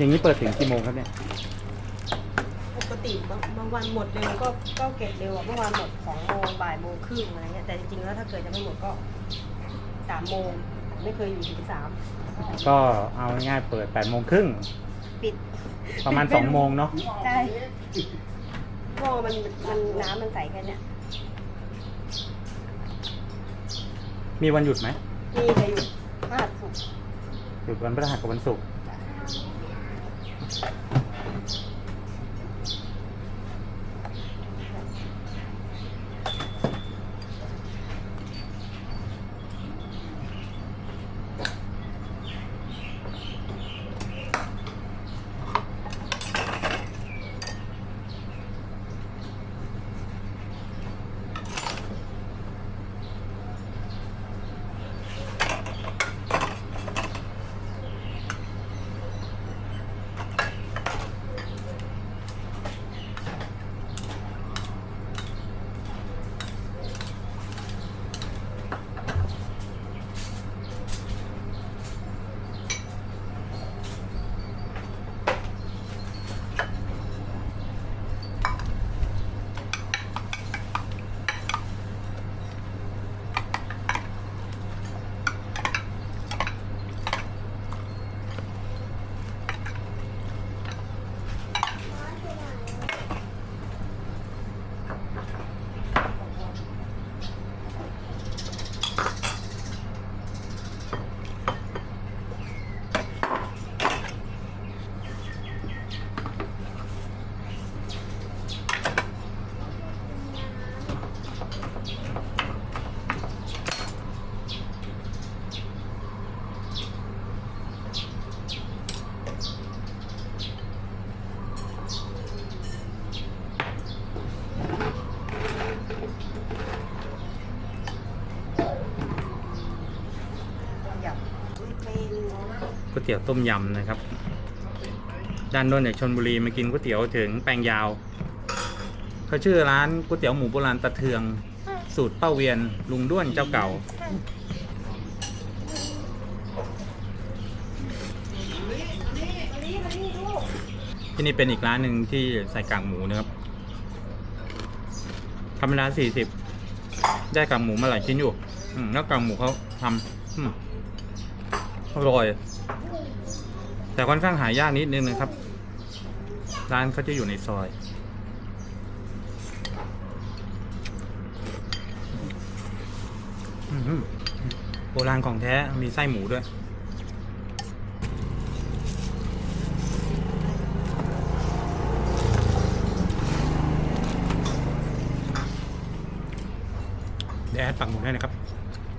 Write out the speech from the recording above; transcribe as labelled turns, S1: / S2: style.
S1: อย่างนี้เปิดถึงกี่โมงครับเนี่ย
S2: ปกติบางบางวันหมดเร็วก็ก็เก็บเร็วอะเมื่อวานหมดสองโมงบ่ายโมงครึ่งอะไรเงี้ยแต่จริงๆแล้วถ้าเกิดจะไม่หมดก็สามโมงไม่เคยอยู่ถึงสาม
S1: ก็เอาง่ายๆเปิด8ปดโมงครึ่ง
S2: ปิด
S1: ประมาณ 2 โมงเนาะ
S2: ใช่เพราะว่ามันมันน้ำมันใสแค่เนี้ย
S1: มีวันหยุดไหม
S2: นี่จะอยู่พลาดสุกร์
S1: หยุดวันพฤหัสกับวันศุกร์
S2: Thank you. ก๋
S1: วยเตี๋ยวต้มยำนะครับ ด้านโน้นจากชนบุรีมากินก๋วยเตี๋ยวถึงแปลงยาวเขาชื่อร้านก๋วยเตี๋ยวหมูโบราณตะเทือง สูตรเป้าเวียนลุงด้วนเจ้าเก่า ที่นี่เป็นอีกร้านหนึ่งที่ใส่กากหมูนะครับธรรมดาสี่สิบได้กากหมูมาหลายชิ้นอยู่ อืมแล้วกากหมูเขาทำอืมอร่อย แต่ค่อนข้างหายากนิดนึงนะครับ ร้านเขาจะอยู่ในซอย โบราณของแท้มีไส้หมูด้วยเดี๋ยวแอดปักหมุดให้นะครับ